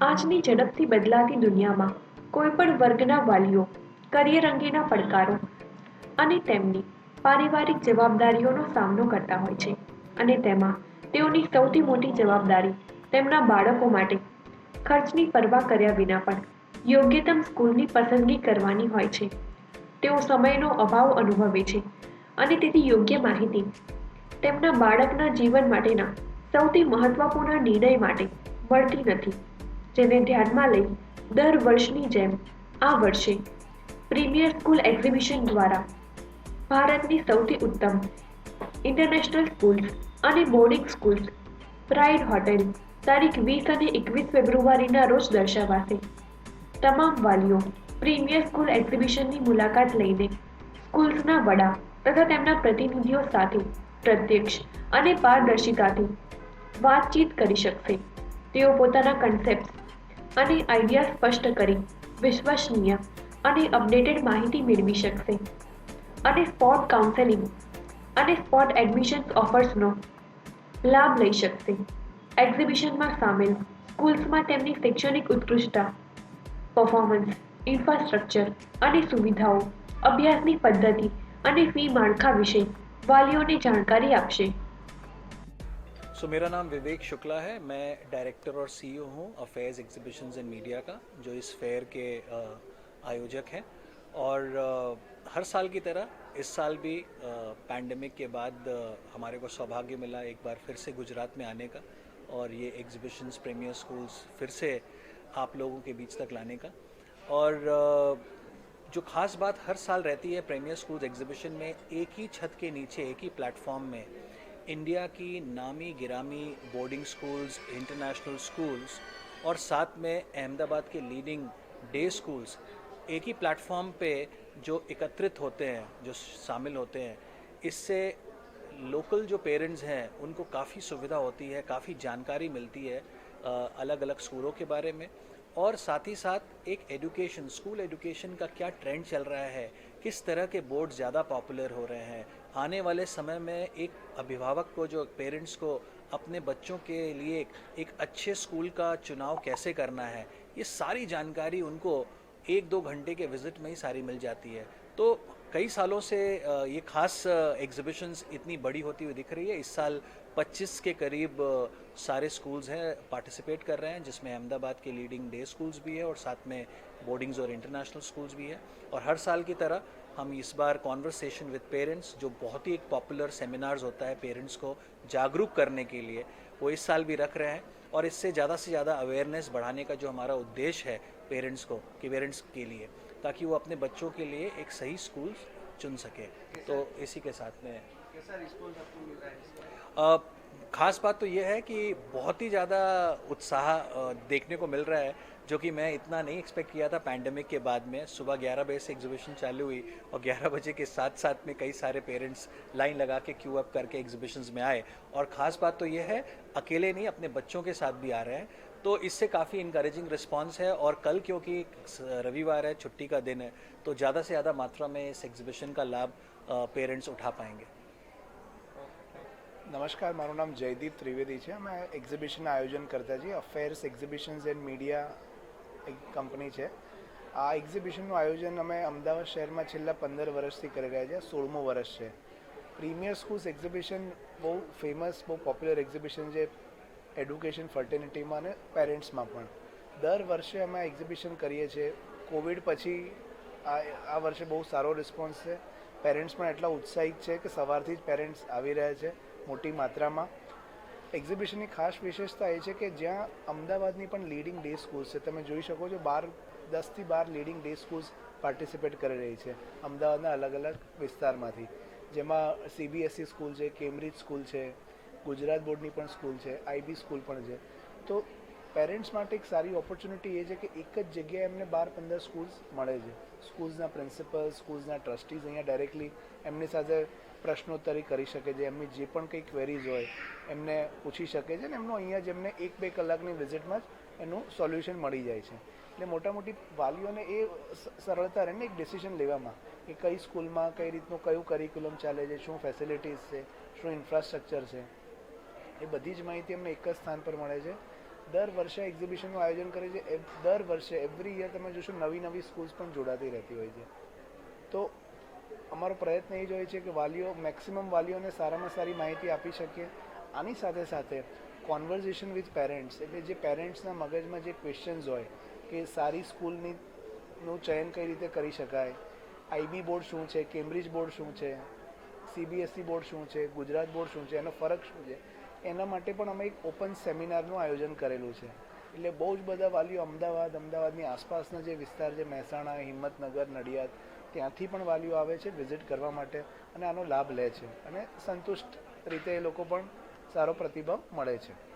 આજની ઝડપથી બદલાતી દુનિયામાં કોઈપણ વર્ગના વાલીઓ કરિયર અંગેના પડકારો અને તેમની પારિવારિક જવાબદારીઓનો સામનો કરતા હોય છે અને તેમાં તેઓની સૌથી મોટી જવાબદારી તેમના બાળકો માટે ખર્ચની પરવા કર્યા વિના પણ યોગ્યતમ સ્કૂલની પસંદગી કરવાની હોય છે. તેઓ સમયનો અભાવ અનુભવે છે અને તેથી યોગ્ય માહિતી તેમના બાળકના જીવન માટેના સૌથી મહત્વપૂર્ણ નિર્ણય માટે મળતી નથી. જેને ધ્યાનમાં લઈ દર વર્ષની જેમ આ વર્ષે પ્રીમિયર સ્કૂલ એક્ઝિબિશન દ્વારા ભારતની સૌથી ઉત્તમ ઇન્ટરનેશનલ સ્કૂલ્સ અને બોર્ડિંગ સ્કૂલ્સ પ્રાઇડ હોટેલ તારીખ વીસ અને એકવીસ ફેબ્રુઆરીના રોજ દર્શાવાશે. તમામ વાલીઓ પ્રીમિયર સ્કૂલ એક્ઝિબિશનની મુલાકાત લઈને સ્કૂલ્સના વડા તથા તેમના પ્રતિનિધિઓ સાથે પ્રત્યક્ષ અને પારદર્શિતાથી વાતચીત કરી શકશે. તેઓ પોતાના કન્સેપ્ટ અને આઈડિયા સ્પષ્ટ કરી, વિશ્વસનીય અને અપડેટેડ માહિતી મેળવી શકશે. અને સ્પોટ કાઉન્સેલિંગ અને સ્પોટ એડમિશન્સ ઓફર્સનો લાભ લઈ શકશે. એક્ઝિબિશનમાં સામેલ સ્કૂલ્સમાં તેમની શૈક્ષણિક ઉત્કૃષ્ટતા પરફોર્મન્સ ઇન્ફ્રાસ્ટ્રક્ચર અને સુવિધાઓ, અભ્યાસની પદ્ધતિ અને ફી માળખા વિશે વાલીઓને જાણકારી આપશે. सो मेरा नाम विवेक शुक्ला है। मैं डायरेक्टर और सीईओ हूँ अफेयर्स एग्जीबिशंस एंड मीडिया का जो इस फेयर के आयोजक हैं। और अ, हर साल की तरह इस साल भी पैंडमिक के बाद अ, हमारे को सौभाग्य मिला एक बार फिर से गुजरात में आने का और ये एग्जीबिशंस प्रीमियर स्कूल्स फिर से आप लोगों के बीच तक लाने का। और अ, जो खास बात हर साल रहती है प्रीमियर स्कूल्स एग्जीबिशन में एक ही छत के नीचे एक ही प्लेटफॉर्म में इंडिया की नामी गिरामी बोर्डिंग स्कूल्स इंटरनेशनल स्कूल्स और साथ में अहमदाबाद के लीडिंग डे स्कूल्स एक ही प्लेटफॉर्म पे जो एकत्रित होते हैं, जो शामिल होते हैं, इससे लोकल जो पेरेंट्स हैं, उनको काफ़ी सुविधा होती है, काफ़ी जानकारी मिलती है अलग अलग स्कूलों के बारे में। और साथ ही साथ एक एजुकेशन स्कूल एजुकेशन का क्या ट्रेंड चल रहा है? किस तरह के बोर्ड ज़्यादा पॉपुलर हो रहे हैं? आने वाले समय में एक अभिभावक को, जो पेरेंट्स को अपने बच्चों के लिए एक अच्छे स्कूल का चुनाव कैसे करना है? ये सारी जानकारी उनको एक दो घंटे के विज़िट में ही सारी मिल जाती है। तो कई सालों से ये खास एग्जिबिशंस इतनी बड़ी होती हुई दिख रही है। इस साल 25 के करीब सारे स्कूल्स हैं पार्टिसिपेट कर रहे हैं, जिसमें अहमदाबाद के लीडिंग डे स्कूल्स भी है और साथ में बोर्डिंग्स और इंटरनेशनल स्कूल्स भी है। और हर साल की तरह हम इस बार कॉन्वर्सेशन विद पेरेंट्स जो बहुत ही एक पॉपुलर सेमिनार्स होता है पेरेंट्स को जागरूक करने के लिए वो इस साल भी रख रहे हैं और इससे ज़्यादा से ज़्यादा अवेयरनेस बढ़ाने का जो हमारा उद्देश्य है पेरेंट्स को कि पेरेंट्स के लिए ताकि वो अपने बच्चों के लिए एक सही स्कूल चुन सके। तो इसी के साथ में खास बात तो ये है कि बहुत ही ज़्यादा उत्साह देखने को मिल रहा है। जो कि मैं इतना नहीं एक्सपेक्ट किया था पैंडमिक के बाद में सुबह 11 बजे से एग्जीबिशन चालू हुई और 11 बजे के साथ साथ में कई सारे पेरेंट्स लाइन लगा के क्यू अप करके एग्जीबिशंस में आए और ख़ास बात तो ये है अकेले नहीं अपने बच्चों के साथ भी आ रहे हैं तो इससे काफ़ी इंकरेजिंग रिस्पांस है और कल क्योंकि स- रविवार है छुट्टी का दिन है तो ज़्यादा से ज़्यादा मात्रा में इस एग्जीबिशन का लाभ पेरेंट्स उठा पाएंगे નમસ્કાર મારું નામ જયદીપ ત્રિવેદી છે અમે એક્ઝિબિશનનું આયોજન કરતા છીએ અફેર્સ એક્ઝિબિશન્સ એન્ડ મીડિયા એક કંપની છે. આ એક્ઝિબિશનનું આયોજન અમે અમદાવાદ શહેરમાં છેલ્લા પંદર વર્ષથી કરી રહ્યા છીએ. સોળમું વર્ષ છે. પ્રીમિયર સ્કૂલ્સ એક્ઝિબિશન બહુ ફેમસ બહુ પોપ્યુલર એક્ઝિબિશન છે એડ્યુકેશન ફર્ટિનિટીમાં અને પેરેન્ટ્સમાં પણ. દર વર્ષે અમે એક્ઝિબિશન કરીએ છીએ. કોવિડ પછી આ આ વર્ષે બહુ સારો રિસ્પોન્સ છે. પેરેન્ટ્સ પણ એટલા ઉત્સાહિત છે કે સવારથી જ પેરેન્ટ્સ આવી રહ્યા છે મોટી માત્રામાં. એક્ઝિબિશનની ખાસ વિશેષતા એ છે કે જ્યાં અમદાવાદની પણ લીડિંગ ડે સ્કૂલ્સ છે. તમે જોઈ શકો છો બાર, દસથી બાર લીડિંગ ડે સ્કૂલ્સ પાર્ટિસિપેટ કરી રહી છે અમદાવાદના અલગ અલગ વિસ્તારમાંથી. જેમાં સીબીએસઈ સ્કૂલ છે કેમ્બ્રિજ સ્કૂલ છે, ગુજરાત બોર્ડની પણ સ્કૂલ છે આઈબી સ્કૂલ પણ છે. તો પેરેન્ટ્સ માટે એક સારી ઓપોર્ચ્યુનિટી એ છે કે એક જ જગ્યાએ એમને બાર, પંદર સ્કૂલ્સ મળે છે. સ્કૂલ્સના પ્રિન્સિપલ સ્કૂલ્સના ટ્રસ્ટીઝ અહીંયા ડાયરેક્ટલી એમની સાથે પ્રશ્નોત્તરી કરી શકે છે, એમની જે પણ કંઈ ક્વેરીઝ હોય, એમને પૂછી શકે છે ને એમનું અહીંયા જ એમને એક બે કલાકની વિઝિટમાં જ એનું સોલ્યુશન મળી જાય છે. એટલે મોટા મોટી વાલીઓને એ સરળતા રહે ને એક ડિસિઝન લેવામાં કે કઈ સ્કૂલમાં કઈ રીતનું કયું કરિક્યુલમ ચાલે છે, શું ફેસિલિટીઝ છે, શું ઇન્ફ્રાસ્ટ્રક્ચર છે. એ બધી જ માહિતી એમને એક જ સ્થાન પર મળે છે. દર વર્ષે એક્ઝિબિશનનું આયોજન કરે છે દર વર્ષે એવરી યર તમે જોશો નવી નવી સ્કૂલ્સ પણ જોડાતી રહેતી હોય છે. તો અમારો પ્રયત્ન એ જ હોય છે કે વાલીઓ મેક્સિમમ વાલીઓને સારામાં સારી માહિતી આપી શકીએ. આની સાથે સાથે કોન્વર્ઝેશન વિથ પેરેન્ટ્સ એટલે જે પેરેન્ટ્સના મગજમાં જે ક્વેશ્ચન્સ હોય કે સારી સ્કૂલની નું ચયન કઈ રીતે કરી શકાય આઈબી બોર્ડ શું છે કેમ્બ્રિજ બોર્ડ શું છે સીબીએસઈ બોર્ડ શું છે, ગુજરાત બોર્ડ શું છે, એનો ફરક શું છે, એના માટે પણ અમે એક ઓપન સેમિનારનું આયોજન કરેલું છે. એટલે બહુ જ બધા વાલીઓ અમદાવાદ, અમદાવાદની આસપાસના જે વિસ્તાર છે, મહેસાણા, હિંમતનગર, નડિયાદ, ત્યાંથી પણ વાલીઓ આવે છે વિઝિટ કરવા માટે અને આનો લાભ લે છે. અને સંતુષ્ટ રીતે એ લોકો પણ સારો પ્રતિભાવ મળે છે.